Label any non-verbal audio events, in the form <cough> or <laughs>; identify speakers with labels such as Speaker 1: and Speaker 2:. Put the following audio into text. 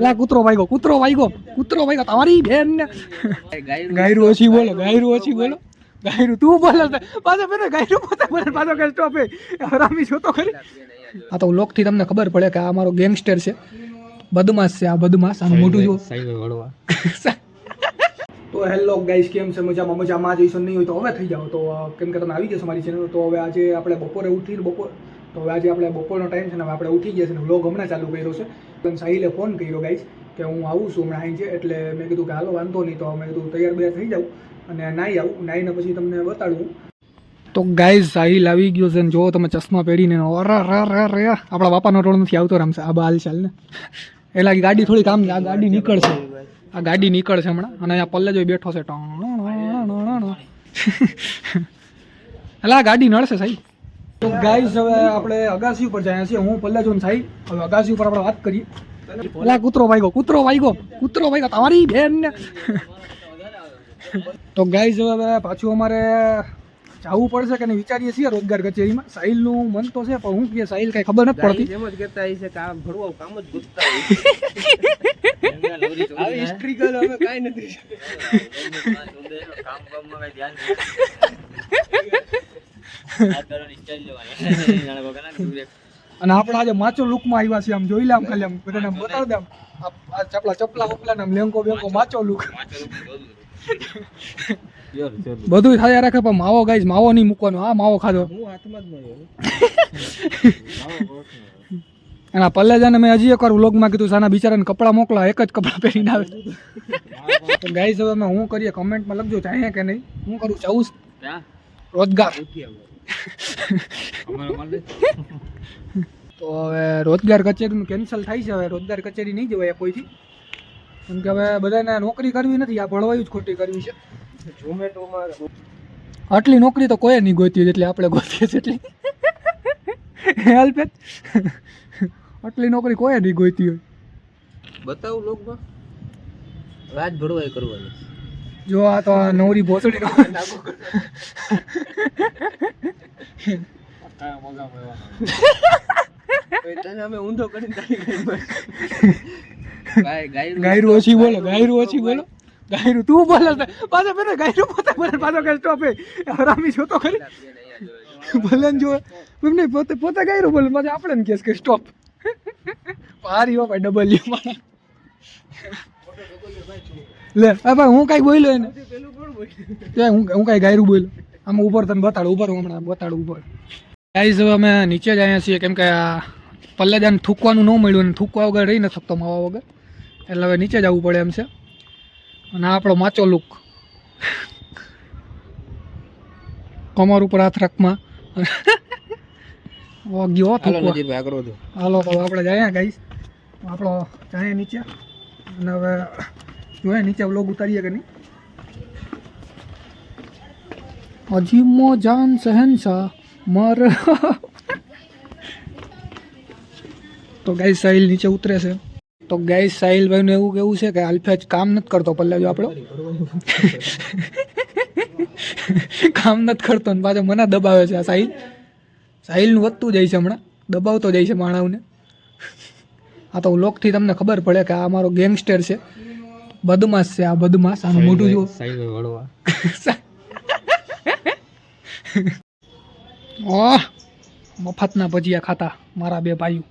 Speaker 1: અલા કૂતરો વાગ્યો કૂતરો વાગ્યો કૂતરો વાગ્યો તમારી બેન ને. ગાયરું ઓછી બોલો ગાયરું ઓછી બોલો. ગાયરું તું બોલે પાછો પેલો ગાયરું પોતે બોલે પાછો કે સ્ટોપ હરામી છો તો ખરી. આ તો લોકથી તમને ખબર પડે કે આ મારો ગેંગસ્ટર છે. બદમાશ છે આ બદમાશ આનું મોટું જો <laughs> તો હેલો ગાઈસ કેમ છે? મજામાં મજામાં. જઈશું નહીં હોય તો હવે થઈ જાઓ. તો કેમ કે તમે આવી ગયા મારી ચેનલ તો હવે આજે આપણે બપોરે ઉઠીને બપોર તો આજે આપણે બપોરનો ટાઈમ છે ને આપણે ઉઠી ગયા છે ને વ્લોગ હમણાં ચાલુ કર્યો છે. પણ સાહિલે ફોન કર્યો ગાઈશ કે હું આવું છું હમણાં અહીં છે એટલે મેં કીધું કે હાલો વાંધો નહીં તો મેં કીધું તૈયાર બૈયાર થઈ જાઉં અને નાહી આવું નાહીને પછી તમને બતાડું. તો ગાઈઝ સાહિલ આવી ગયો છે ને જો તમે ચશ્મા પહેરીને અરે રે રે રે આપણા બાપાનો રોડ નથી આવતો રમશે આ બાલ ચાલ ને એટલે ગાડી થોડી કામ આ ગાડી નીકળશે. આ ગાડી નીકળશે હમણાં અને અહીંયા પલ્લે જોઈ બેઠો છે એટલે <laughs> આ ગાડી નડશે સાહેબ તો ગાઈઝ હવે આપણે અગાસી ઉપર જાય છીએ. હું પલ્લાજોન સાઈ. સાહેબ હવે અગાસી ઉપર આપણે વાત કરીએ. એટલે કૂતરો વાગ્યો કૂતરો વાગ્યો કૂતરો વાગ્યો તમારી બેન ને. તો ગાઈસ હવે પાછું અમારે જવું પડશે કે નહીં વિચારીએ છીએ રોજગાર કચેરીમાં. સાહિલનું મન તો છે પણ હું કે સાહિલ કઈ ખબર નથી પડતી.
Speaker 2: એમ જ કહેતા છે કામ આ કામ જ ગોતતા આવી હિસ્ટ્રિકલ હવે કાંઈ નથી. <laughs>
Speaker 1: અને આપણે આજે માચો લુકમાં આવ્યા છીએ આમ જોઈ લે આમ ખાલી આમ બધાને બતાવી દે આમ. આ- આ ચપલા ચપલા વપલા ને આમ લેંકો બેંકો માચો લુક. બધું થાય રાખે પણ માવો ગાઈઝ માવો નહીં મૂકવાનો. આ માવો ખાધો.
Speaker 2: હું હાથમાં જ
Speaker 1: અને આ પલ્લેજાને મેં હજી એકવાર વ્લોગમાં કીધું સાના બિચારાને કપડાં મોકલા એક જ કપડાં પહેરીને આવે. ગાઈસ હવે અમે હું કરીએ? કમેન્ટમાં લખજો ચાહીએ કે નહીં. હું કરું? ચાવું રોજગાર. તો હવે રોજગાર કચેરીનું કેન્સલ થાય છે. હવે રોજગાર કચેરી નહીં જવાય કોઈથી. કેમ કે હવે બધાને નોકરી કરવી નથી. આ ભણવાયું જ ખોટી કરવી છે.
Speaker 2: ઝોમેટોમાં
Speaker 1: આટલી નોકરી તો કોઈ નહીં ગોતી જેટલી આપણે ગોતીએ છીએ એટલી હેલ્પેજ આટલી નોકરી કોઈ નહીં ગોતી હોય.
Speaker 2: બતાવું લોકમાં. રાત ભરવાય કરવાની.
Speaker 1: જો આ તો નવરી ભોસડી
Speaker 2: ગાય
Speaker 1: ગાયરું ઓછી બોલો, ગાયરું ઓછી બોલો. ગાયરું તું બોલે પાછા પાછો ગાયરું પોતે બોલે, પાછો કે સ્ટોપ છો ખરી. ભલે ને જો એમ નહીં, પોતે પોતે ગાયરું બોલે, પાછો આપણે ને કેસ કે સ્ટોપ. પારી હો ભાઈ ડબલ લે ભાઈ હું કાંઈ બોલ્યો એને? તે હું હું કાંઈ ગાયરું બોલ્યો? આમ ઉપર તને બતાડું ઉપર હમણાં બતાડું ઉપર. ગાઈઝ હવે અમે નીચે જ આવ્યા છીએ કેમ કે આ પલ્લેદાન થૂકવાનું ન મળ્યું અને થૂકવા વગર રહી ન શકતો માવા વગર. એટલે હવે નીચે જ આવવું પડે એમ છે. અને આ આપણો માચો લુક. કમર ઉપર હાથ રાખમાં. <laughs> ઓ ગયો
Speaker 2: હાલો
Speaker 1: તો આપણે જાય ગાઈસ આપણો જાય નીચે. અને હવે જોઈએ નીચે વ્લોગ ઉતારીએ કે નહીં? અજીમો જાન શહેનશાહ મર તો ગાય સાહિલ નીચે ઉતરે છે. તો ગાય સાહિલ ભાઈનું એવું કેવું છે કે અલ્ફેજ કામ નથી કરતો, પલ્લવ આપણો. કામ નથી કરતો ને પાછો મને દબાવે છે આ સાહિલ. સાહિલનું વધતું જાય છે હમણાં. દબાવતો જાય છે માણવને. આ તો લોકથી તમને ખબર પડે કે આ મારો ગેંગસ્ટર છે. બદમાશ છે આ બદમાશ આનું મોટું જો <laughs> ઓહ મફતના ભજીયા ખાતા મારા બે ભાઈઓ.